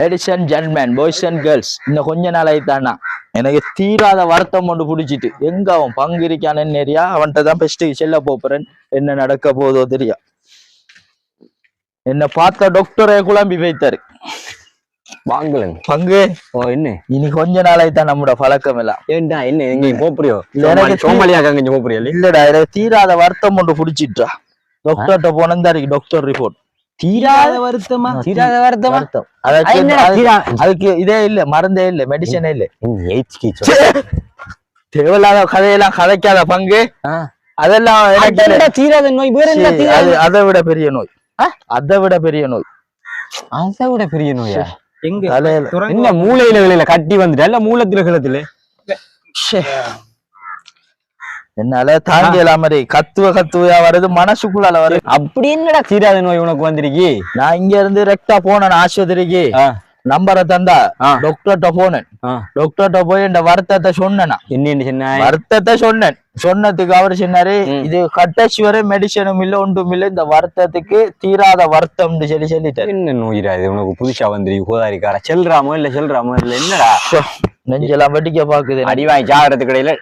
Ladies and ஜென்மேன் boys and girls இன்னும் கொஞ்ச நாளாகி தானா எனக்கு தீராத வருத்தம் ஒன்று பிடிச்சிட்டு எங்க அவன் பங்கு இருக்கானு நிறையா அவன்கிட்ட தான் பெஸ்ட்டு செல்ல போறேன். என்ன நடக்க போதோ தெரியா? என்ன பார்த்த டாக்டரே குழம்பி வைத்தாரு. வாங்கலங்க. பங்கு? ஓ என்ன? இனி கொஞ்ச நாளாகி தான் நம்மளோட பழக்கம் எல்லாம். ஏன்டா என்ன? எங்க போறியோ இல்ல, எனக்கு சோமாலியாக்கு அங்க போறியா இல்லடா எனக்கு தீராத வருத்தம் ஒன்று பிடிச்சிட்டா டாக்டர்கிட்ட போனந்தாரு டாக்டர் ரிப்போர்ட் தீராத வருத்தமா? தீராத வருத்தமா? வருத்தம். அதுக்கு இதே இல்ல மருந்தே இல்ல மெடிசனே இல்ல. தேவையில்லாத கதையெல்லாம் கதைக்காத பங்கு. அதெல்லாம். தீராத நோய் அது விட பெரிய நோய். அதை விட பெரிய நோய். அதை விட பெரிய நோயா? எங்க? மூளையில கட்டி வந்துட்டா? இல்ல மூலத்துல கிளத்துல ஷே. என்னால தாங்கியல மாதிரி கத்துவ கத்துவையா வருது மனசுக்குள்ளால வருது அப்படி என்னடா தீராத நோய் உனக்கு வந்திருக்கி? நான் இங்க இருந்து ரெக்டா போனேன் ஆஸ்பத்திரிக்கு. நம்பரை தந்தா. டாக்டர்கிட்ட போனேன் ஆ. டாக்டர்கிட்ட போய் இந்த வருத்தத்தை சொன்னேன் நான். என்ன சொன்ன வருத்தத்தை சொன்னேன் சொன்னதுக்கு அவர் சொன்னாரு. இது கட்டச்சி வரை மெடிசனும் இல்ல ஒன்றும் இல்ல இந்த வருத்தத்துக்கு தீராத வருத்தம்னு சொல்லி சொல்லிட்டாரு என்ன நோயிடா இது உனக்கு புதுசா வந்துருக்கு கோதாரிக்கார செல்றாமோ இல்ல செல்றாமோ இல்ல என்னடா நெஞ்செல்லாம் வெடிக்க பாக்குது எனக்கு. அடி வாங்கி சாகிறதுக்கு இடையில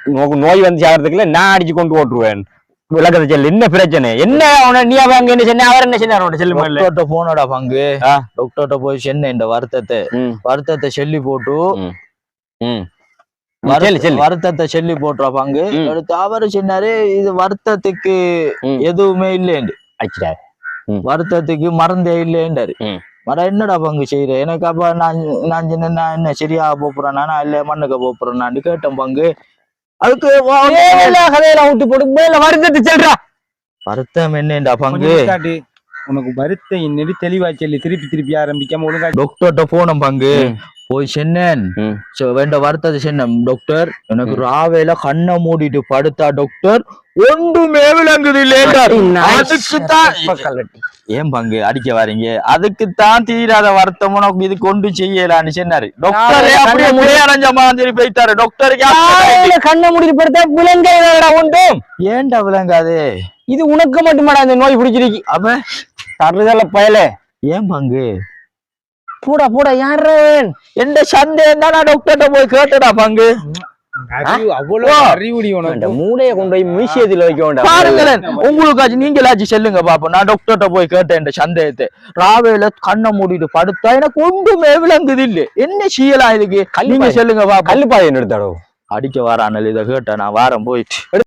நோய் வந்து சாகிறதுக்குள்ள நான் அடிச்சு கொண்டு ஓட்டுருவேன் விளக்கத்தை செல்லு. என்ன பிரச்சனை? என்ன அவன நீ அவன் அங்க என்ன சொன்ன? அவர் என்ன அவனோட செல்லு டாக்டர்கிட்ட போனோட பங்கு. டாக்டர்கிட்ட போய் சொன்னேன் இந்த வருத்தத்தை. வருத்தத்தை சொல்லி போட்டு வருத்தத்தை சொல்லி போட்டுற பங்கு. அடுத்து அவரு சொன்னாரு இது வருத்தத்துக்கு. எதுவுமே இல்லைண்டு அடிச்சிடா வருத்தத்துக்கு மருந்தே இல்லைன்றாரு. மர என்னடா பங்கு செய்யற எனக்கு அப்ப நான் நான் சின்ன நான் என்ன சரியா போப்புறேன் நானா இல்ல மண்ணுக்கு போப்புறேன் கேட்டேன் பங்கு. அதுக்கு கதையெல்லாம் விட்டு போட்டு மேல வருத்தத்தை செல்றா. வருத்தம் என்னடா பங்கு. உனக்கு வருத்தம் என்னடி தெளிவா சொல்லி. திருப்பி திருப்பி ஆரம்பிக்காம ஒழுங்கா டாக்டர்கிட்ட போனோம் பங்கு. போய் சொன்னேன். வேண்ட வருத்தத்தை சொன்னேன் டாக்டர். எனக்கு ராவேல கண்ணை மூடிட்டு படுத்தா டாக்டர். ஒன்றுமே விளங்குது அதுக்குத்தான் ஏன் பங்கு? அடிக்க வாரீங்க. அதுக்குத்தான் தீராத வருத்தம் உனக்கு இது கொண்டு செய்யலான்னு சொன்னாரு. டாக்டரே அப்படியே முறையடைஞ்ச மாதிரி போயிட்டாரு டாக்டருக்கு கண்ணை மூடி படுத்தா ஒன்றும் ஏன்டா விளங்காது? இது உனக்கு மட்டுமாடா இந்த நோய் பிடிச்சிருக்கு அப்ப தருதல பயலே. ஏன் பங்கு? பூடா பூடா யாரன் எந்த சந்தேகம் தான் டாக்டர்கிட்ட போய் கேட்டடா பங்கு? மூளைய கொண்டு போய் மியூசியத்துல வைக்க வேண்டாம். பாருங்களேன் உங்களுக்காச்சும் நீங்களாச்சும் செல்லுங்க பாப்போம். நான் டாக்டர்கிட்ட போய் கேட்டேன் இந்த சந்தேகத்தை. ராவேல கண்ணை மூடிட்டு படுத்தா எனக்கு ஒன்றுமே விளங்குது இல்ல. என்ன செய்யலாம் இதுக்கு? நீங்க. சொல்லுங்க பாப்போம். கல்லு பாதையை எடுத்தாடோ அடிக்க வாரானல் இதை கேட்டேன். நான் வாரம் போயிட்டு.